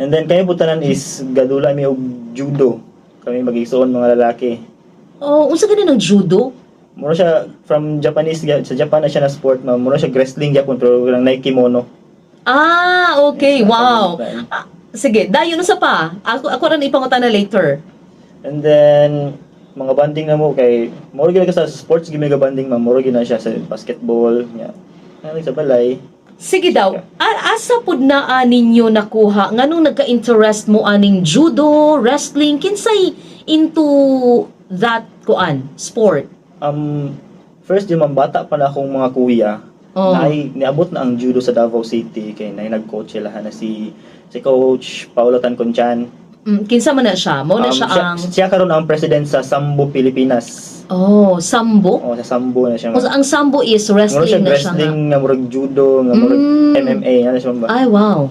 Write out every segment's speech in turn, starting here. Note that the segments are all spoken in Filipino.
And then kami putanan is gadula mi og judo. Kami mag-igsoon mga lalaki. Oh, unsa gani ng judo? Mura siya from Japanese sa Japan na siya na sport ma'am. Mura siya wrestling gyapon pero lang na kimono. Ah, okay. Yes, Wow. Ah, sige, dayon sa pa. Ako ako ra ipangutan na later. And then mga banding na mo kay mura gyud ka sa sports gimi ga banding ma'am. Mura gyud na siya sa basketball nya. Ano sa balay. Sige daw. Asa pud na ah, ninyo nakuha nganong nagka-interest mo aning judo, wrestling, kinsay into that kuan, sport? Um first yung bata pa na akong mga kuya. Oh. Naay niabot na ang judo sa Davao City kay nay nag-coach sila na si si coach Paulo Tanconchan. Mm, kinsa man na siya? Mo na Um, siya ang siya karon ang president sa Sambo Pilipinas. Oh, sambo. O sa Sambo na siya. O, ang sambo is Muro siya wrestling na siya wrestling nga. murag judo, nga murag Mm. MMA, ano siya ba? Ay, wow.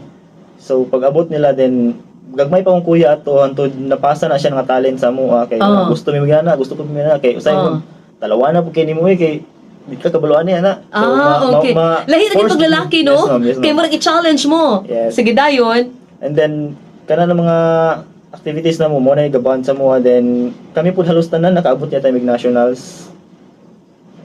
So pag abot nila then gagmay pa akong kuya ato hantod napasa na siya nga talent sa mo ah, kay Oo. gusto mi magana, gusto ko mi na kay usay Oo. mo. Talawa na po kay nimo eh, kay di ka kabaluan niya na. So, ah, ma- ma- okay. ma- Lahi na force- kitong lalaki, no? Yes, ma'am, yes, ma'am. Kaya mo i-challenge mo. Yes. Sige, dayon. And then kana ng mga activities na mo mo na gaban sa mo then kami pud halos tanan nakaabot yata mig nationals.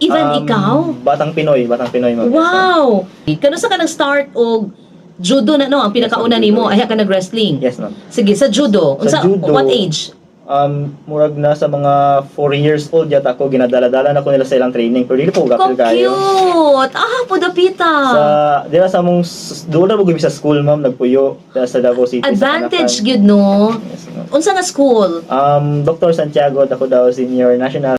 Even Um, ikaw? Batang Pinoy, Batang Pinoy ma'am. Wow! Kano sa ka nag-start og judo na no, ang pinakauna Yes, nimo judo. ay ka nag-wrestling. Yes ma'am. Sige, sa judo. Sa Unsa judo, what age? Um, murag na sa mga 4 years old yata ako, ginadala-dala na ko nila sa ilang training, pero dili po gapil kayo. cute! Ah, pudapita. Sa, di ba sa mong, doon na sa school, ma'am, nagpuyo, sa sa Davao City. Advantage gyud no. Yes. Unsa nga school? Um, Dr. Santiago, ako daw, senior national